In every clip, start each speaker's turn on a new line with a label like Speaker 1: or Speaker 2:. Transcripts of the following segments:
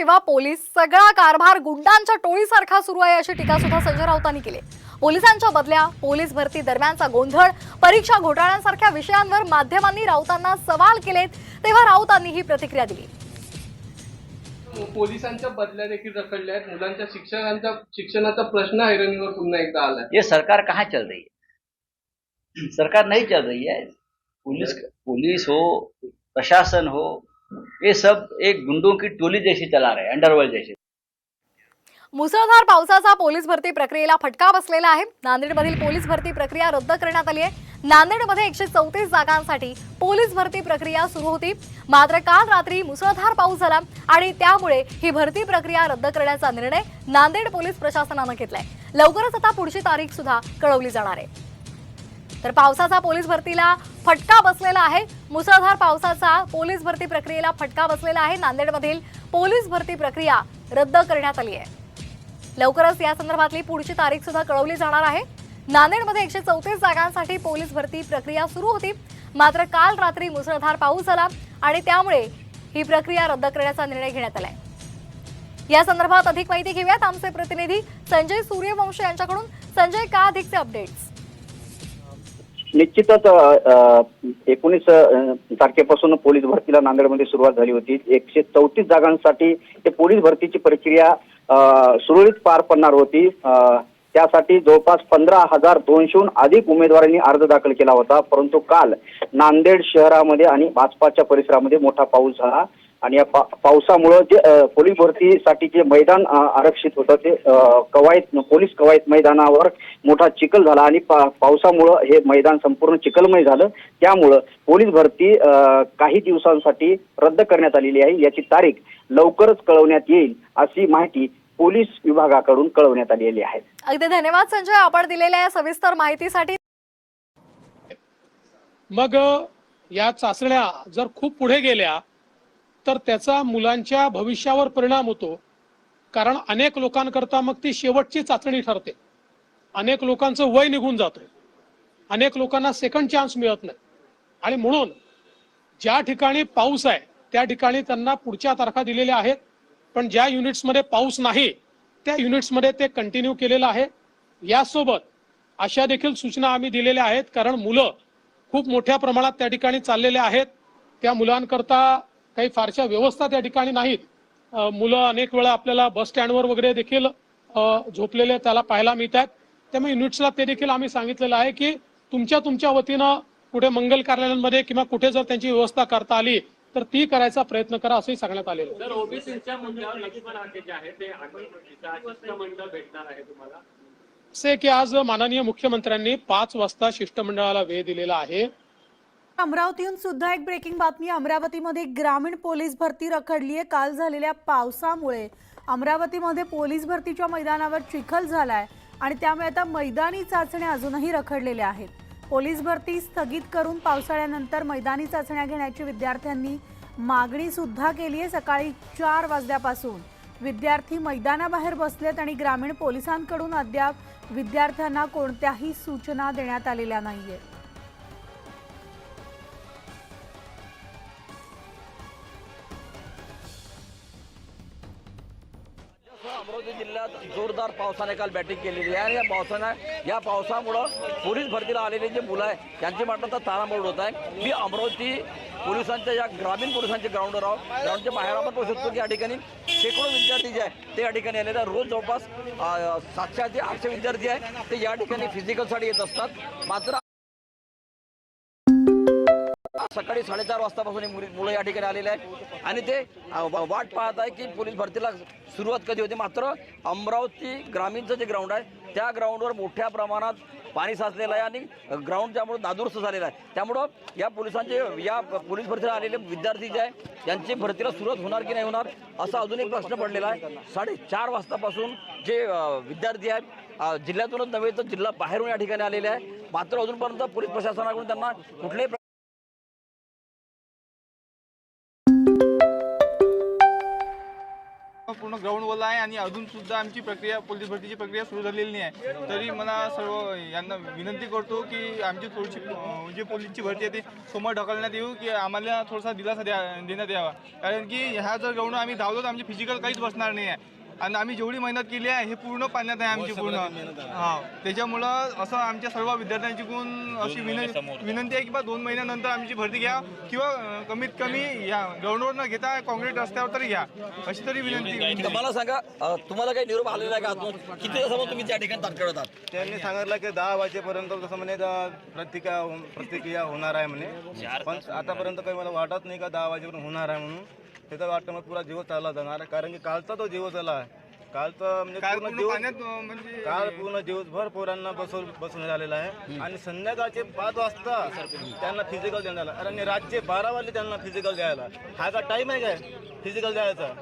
Speaker 1: किंवा पोलीस सगळा कारभार गुंडांच्या टोळीसारखा सुरू आहे अशी टीका सुद्धा संजय राऊतांनी केली. पोलिसांच्या बदल्या पोलीस भरती दरम्यानचा गोंधळ परीक्षा घोटाळ्यांसारख्या विषयांवर माध्यमांनी राऊतांना सवाल केलेत तेव्हा राऊतांनी ही प्रतिक्रिया दिली.
Speaker 2: पोलिसांच्या बदल्या देखील रखडल्या आहेत. मुलांच्या शिक्षकांचा शिक्षणाचा प्रश्न ऐरणीवर पुन्हा एकदा आलाय.
Speaker 3: ये सरकार कहाँ चल रही है? सरकार नहीं चल रही है. पुलिस पुलिस हो प्रशासन हो ये सब एक गुंडों की टोली जैसी चला रहे अंडरवर्ल्ड जैसी।
Speaker 1: मुसळधार पावसाचा पोलीस भरती प्रक्रियेला फटका बसलेला आहे. नांदेडमधील पोलीस भरती प्रक्रिया रद्द करण्यात आली आहे. नांदेडमध्ये एकशे चौतीस जागांसाठी पोलीस भरती प्रक्रिया सुरू होती. मात्र काल रात्री मुसळधार पाऊस झाला आणि त्यामुळे ही भरती प्रक्रिया रद्द करण्याचा निर्णय नांदेड पोलीस प्रशासनानं घेतलाय. लवकरच आता पुढची तारीख सुद्धा कळवली जाणार आहे. तर पावसाचा पोलीस भरतीला फटका बसलेला आहे. मुसळधार पावसाचा पोलीस भरती प्रक्रियेला फटका बसलेला आहे. नांदेडमधील पोलीस भरती प्रक्रिया रद्द करण्यात आली आहे. लवकरच या संदर्भातली पुढची तारीख सुद्धा कळवली जाणार आहे. नांदेडमध्ये एकशे चौतीस जागांसाठी पोलीस भरती प्रक्रिया सुरू होती. मात्र काल रात्री मुसळधार पाऊस झाला आणि त्यामुळे ही प्रक्रिया रद्द करण्याचा निर्णय घेण्यात आलाय. या संदर्भात अधिक माहिती घेऊयात. आमचे प्रतिनिधी संजय सूर्यवंशी यांच्याकडून. संजय का अधिकचे अपडेट्स
Speaker 4: निश्चितच एकोणीस तारखेपासून पोलीस भरतीला नांदेडमध्ये सुरुवात झाली होती. एकशे चौतीस जागांसाठी ते पोलीस भरतीची प्रक्रिया सुरळीत पार पडणार होती. त्यासाठी जवळपास पंधरा हजार दोनशेहून अधिक उमेदवारांनी अर्ज दाखल केला होता. परंतु काल नांदेड शहरामध्ये आणि भाजपाच्या परिसरामध्ये मोठा पाऊस झाला. आणि या पा पावसामुळं जे पोलीस भरतीसाठी जे मैदान आरक्षित होतं ते कवायत पोलीस कवायत मैदानावर मोठा चिखल झाला आणि पा पावसामुळं हे मैदान संपूर्ण चिखलमय झालं. त्यामुळं पोलीस भरती काही दिवसांसाठी रद्द करण्यात आलेली आहे. याची तारीख लवकरच कळवण्यात येईल अशी माहिती पोलीस विभागाकडून कळवण्यात आलेली आहे.
Speaker 1: अगदी धन्यवाद संजय. आपण दिलेल्या या सविस्तर माहितीसाठी
Speaker 5: मग या चाचण्या जर खूप पुढे गेल्या तर त्याचा मुलांच्या भविष्यावर परिणाम होतो. कारण अनेक लोकांकरता मग ती शेवटची चाचणी ठरते. अनेक लोकांचं वय निघून जातं अनेक लोकांना सेकंड चान्स मिळत नाही. आणि म्हणून ज्या ठिकाणी पाऊस आहे त्या ठिकाणी त्यांना पुढच्या तारखा दिलेल्या आहेत. पण ज्या युनिट्समध्ये पाऊस नाही त्या युनिट्समध्ये ते कंटिन्यू केलेलं आहे. यासोबत अशा देखील सूचना आम्ही दिलेल्या आहेत. कारण मुलं खूप मोठ्या प्रमाणात त्या ठिकाणी चाललेले आहेत. त्या मुलांकरता काही फारशा व्यवस्था त्या ठिकाणी नाहीत. मुलं अनेक वेळा आपल्याला बस स्टँडवर वगैरे देखील झोपलेले त्याला पाहायला मिळतात. त्यामुळे युनिट्सला ते देखील आम्ही सांगितलेलं आहे की तुमच्या तुमच्या वतीनं कुठे मंगल कार्यालयांमध्ये किंवा कुठे जर त्यांची व्यवस्था करता आली तर ती करायचा प्रयत्न करा असंही सांगण्यात आलेलं आहे.
Speaker 6: ओबीसीच्या मुद्द्यावर तुम्हाला?
Speaker 5: असे की आज माननीय मुख्यमंत्र्यांनी पाच वाजता शिष्टमंडळाला वेळ दिलेला आहे.
Speaker 7: अमरावतीहून सुद्धा एक ब्रेकिंग बातमी. अमरावतीमध्ये ग्रामीण पोलीस भरती रखडली आहे. काल झालेल्या पावसामुळे अमरावतीमध्ये पोलीस भरतीच्या मैदानावर चिखल झाला आहे आणि त्यामुळे आता मैदानी चाचण्या अजूनही रखडलेल्या आहेत. पोलीस भरती स्थगित करून पावसाळ्यानंतर मैदानी चाचण्या घेण्याची विद्यार्थ्यांनी मागणी सुद्धा केली आहे. सकाळी चार वाजल्यापासून विद्यार्थी मैदानाबाहेर बसलेत आणि ग्रामीण पोलिसांकडून अद्याप विद्यार्थ्यांना कोणत्याही सूचना देण्यात आलेल्या
Speaker 8: नाही आहेत जोरदार पावसाने काल बॅटिंग केलेली आहे. आणि या पावसानं या पावसामुळं पोलीस भरतीला आलेली जे मुलं आहे त्यांची म्हटलं तर तारांबळ होत आहे. मी अमरावती पोलिसांच्या या ग्रामीण पोलिसांच्या ग्राउंडवर आहोत. ग्राउंडच्या बाहेर आपण पाहू शकतो की या ठिकाणी. शेकडो विद्यार्थी जे आहे ते या ठिकाणी आलेले आहे रोज जवळपास सातशे ते आठशे विद्यार्थी आहे ते या ठिकाणी फिजिकलसाठी येत असतात. मात्र सकाळी साडेचार वाजतापासून मुली- मुलं या ठिकाणी आलेले आहेत. आणि ते वाट पाहत आहे की पोलीस भरतीला सुरुवात कधी होती? मात्र अमरावती ग्रामीणचं जे ग्राउंड आहे त्या ग्राउंडवर मोठ्या प्रमाणात पाणी साचलेलं आहे आणि ग्राउंड त्यामुळे नादुरुस्त झालेलं आहे. त्यामुळं या पोलिसांचे या पोलीस भरतीला आलेले विद्यार्थी जे आहे त्यांची भरतीला सुरुवात होणार की नाही होणार असा अजून एक प्रश्न पडलेला आहे. साडेचार वाजतापासून जे विद्यार्थी आहेत जिल्ह्यातूनच नव्हे तर जिल्हा बाहेरून या ठिकाणी आलेले आहे मात्र अजूनपर्यंत पोलीस प्रशासनाकडून त्यांना कुठल्याही
Speaker 9: पूर्ण ग्राउंड ओला आहे आणि अजून सुद्धा आमची प्रक्रिया पोलीस भरतीची प्रक्रिया सुरू झालेली नाही आहे. तरी मला सर्व यांना विनंती करतो की आमची थोडीशी जी पोलीसची भरती आहे ती समोर ढकलण्यात येऊ की आम्हाला थोडासा दिलासा द्या देण्यात यावा. कारण की ह्या जर ग्राउंड आम्ही धावलो तर आमची फिजिकल काहीच बसणार नाही आहे. आणि आम्ही जेवढी मेहनत केली आहे हे पूर्ण पाण्यात आहे आमची पूर्ण. हा. त्याच्यामुळं असं आमच्या सर्व विद्यार्थ्यांची गुण अशी विनंती विनंती आहे की बा दोन महिन्यानंतर आमची भरती घ्या किंवा कमीत कमी या ग्राउंडवर न घेता काँक्रीट रस्त्यावर तरी घ्या. अशी तरी विनंती
Speaker 8: मला सांगा तुम्हाला काही निरोप आलेला आहे का अजून किती दिवसापासून तुम्ही त्या ठिकाणी
Speaker 9: त्यांनी सांगितलं की दहा वाजेपर्यंत कसं म्हणे प्रतिक्रिया प्रतिक्रिया होणार आहे म्हणे. पण आतापर्यंत काही मला वाटत नाही का दहा वाजेपर्यंत होणार आहे म्हणून. त्याचं वाटतं मग पुरा दिवस चालला जाणार. आहे कारण की कालचा तो दिवस आला आहे कालचा म्हणजे पूर्ण दिवस म्हणजे काल पूर्ण दिवसभर पोरांना बसवून बसून झालेला आहे. आणि संध्याकाळचे पाच वाजता त्यांना फिजिकल देण्यात आलं. आणि रातचे बारा वाजले त्यांना फिजिकल द्यायला. हा का टाईम आहे काय? फिजिकल द्यायचा.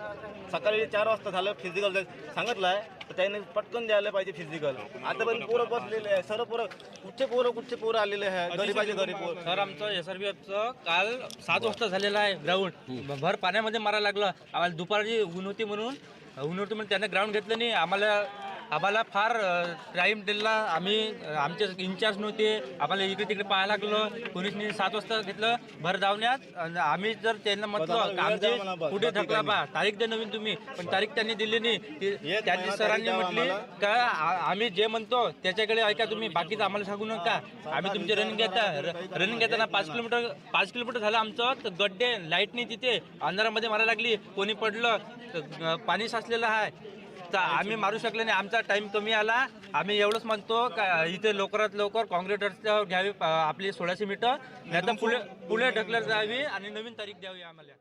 Speaker 9: सकाळी चार वाजता झालं फिजिकल सांगितलं आहे तर त्याने पटकन द्यायला पाहिजे फिजिकल आता पण पोरं बसलेले आहे सर्व पोरं कुठचे पोरं कुठचे पोरं आलेले आहे गरीबाचे गरीब पोरं.
Speaker 10: सर आमचं एस आर काल सात वाजता झालेलं आहे ग्राउंड भर पाण्यामध्ये मारायला लागलं. आम्हाला दुपारची ऊन होती म्हणून ऊन होती म्हणून त्याने ग्राउंड घेतलं नाही. आम्हाला आम्हाला फार टाईम दिला आम्ही आमचे इंचार्ज नव्हते. आम्हाला इकडे तिकडे पाहायला लागलं. पोलिसनी सात वाजता घेतलं भर धावण्यात. आम्ही जर त्यांना म्हटलं आमचे कुठे थकला बा? तारीख द्या नवीन तुम्ही. पण तारीख त्यांनी दिली नाही. त्यांनी सरांनी म्हटली का आम्ही जे म्हणतो त्याच्याकडे ऐका तुम्ही. बाकीचं आम्हाला सांगू नका. आम्ही तुमचे रनिंग घेता. रनिंग घेताना पाच किलोमीटर पाच किलोमीटर झालं आमचं. तर गड्डे लाइट नाही तिथे. अंधारामध्ये मारायला लागली. कोणी पडलं. पाणी साचलेलं आहे. आम्ही मारू शकले नाही. आमचा टाइम कमी आला. आम्ही एवढंच म्हणतो का इथे लवकरात लवकर काँक्रीट घ्यावी आपली सोळाशे मीटर नाही तर पुढे पुढे ढकलत जावी आणि नवीन तारीख द्यावी आम्हाला.